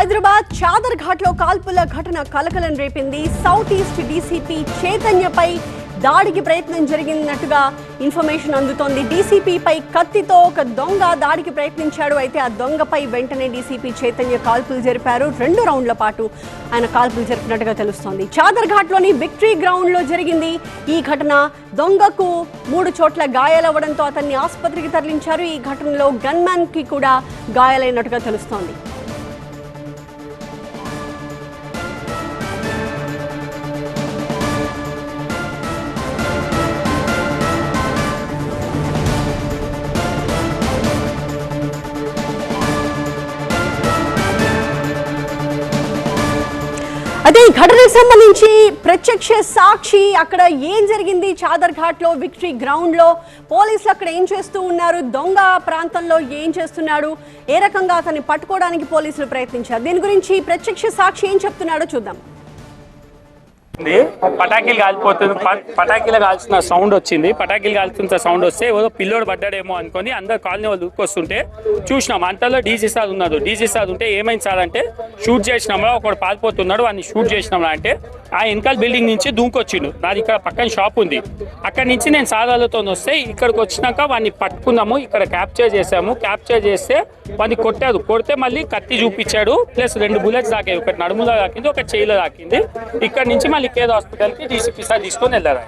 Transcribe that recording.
హైదరాబాద్ చాదర్ ఘాట్లో కాల్పుల ఘటన కలకలం రేపింది. సౌత్ ఈస్ట్ డీసీపీ చైతన్యపై దాడికి ప్రయత్నం జరిగినట్టుగా ఇన్ఫర్మేషన్ అందుతోంది. డీసీపీపై కత్తితో ఒక దొంగ దాడికి ప్రయత్నించాడు. అయితే ఆ దొంగపై వెంటనే డీసీపీ చైతన్య కాల్పులు జరిపారు. రెండు రౌండ్ల పాటు ఆయన కాల్పులు జరిపినట్టుగా తెలుస్తోంది. చాదర్ ఘాట్లోని విక్టరీ గ్రౌండ్లో జరిగింది ఈ ఘటన. దొంగకు మూడు చోట్ల గాయాలవ్వడంతో అతన్ని ఆసుపత్రికి తరలించారు. ఈ ఘటనలో గన్మ్యాన్కి కూడా గాయాలైనట్టుగా తెలుస్తోంది. అదే ఈ ఘటనకు సంబంధించి ప్రత్యక్ష సాక్షి అక్కడ ఏం జరిగింది? చాదర్ ఘాట్లో విక్టరీ గ్రౌండ్లో పోలీసులు అక్కడ ఏం చేస్తూ ఉన్నారు? దొంగ ప్రాంతంలో ఏం చేస్తున్నాడు? ఏ రకంగా అతన్ని పట్టుకోవడానికి పోలీసులు ప్రయత్నించారు? దీని గురించి ప్రత్యక్ష సాక్షి ఏం చెప్తున్నాడో చూద్దాం. ఉంది. పటాకీలు కాలిపోతుంది పటాకీలు కాల్చిన సౌండ్ వచ్చింది. పటాకీలు కాల్చిన సౌండ్ వస్తే ఏదో పిల్లోడు పడ్డాడేమో అనుకొని అందరు కాలనీ వాళ్ళు ఊరుకొస్తుంటే చూసినాం. అంతలో డీజీ సార్ ఉన్నారు డీజీ సార్ ఉంటే ఏమైంది సార్ అంటే షూట్ చేసినామా ఒకడు పారిపోతున్నాడు వాడిని షూట్ చేసినామా అంటే ఆ వెనకాల బిల్డింగ్ నుంచి దూకొచ్చిండు. నాది ఇక్కడ పక్కన షాప్ ఉంది. అక్కడ నుంచి నేను సాధాలతో వస్తే ఇక్కడికి వచ్చినాక వాడిని పట్టుకున్నాము. ఇక్కడ క్యాప్చర్ చేసాము క్యాప్చర్ చేస్తే వాడిని కొట్టారు. కొడితే మళ్ళీ కత్తి చూపించాడు. ప్లస్ రెండు బుల్లెట్స్ దాకాయి ఒకటి నడుములో దాకింది ఒకటి చేయిలో దాకింది ఇక్కడ నుంచి మళ్ళీ కేర్ హాస్పిటల్కి డీసీపీ సార్ తీసుకొని వెళ్ళారు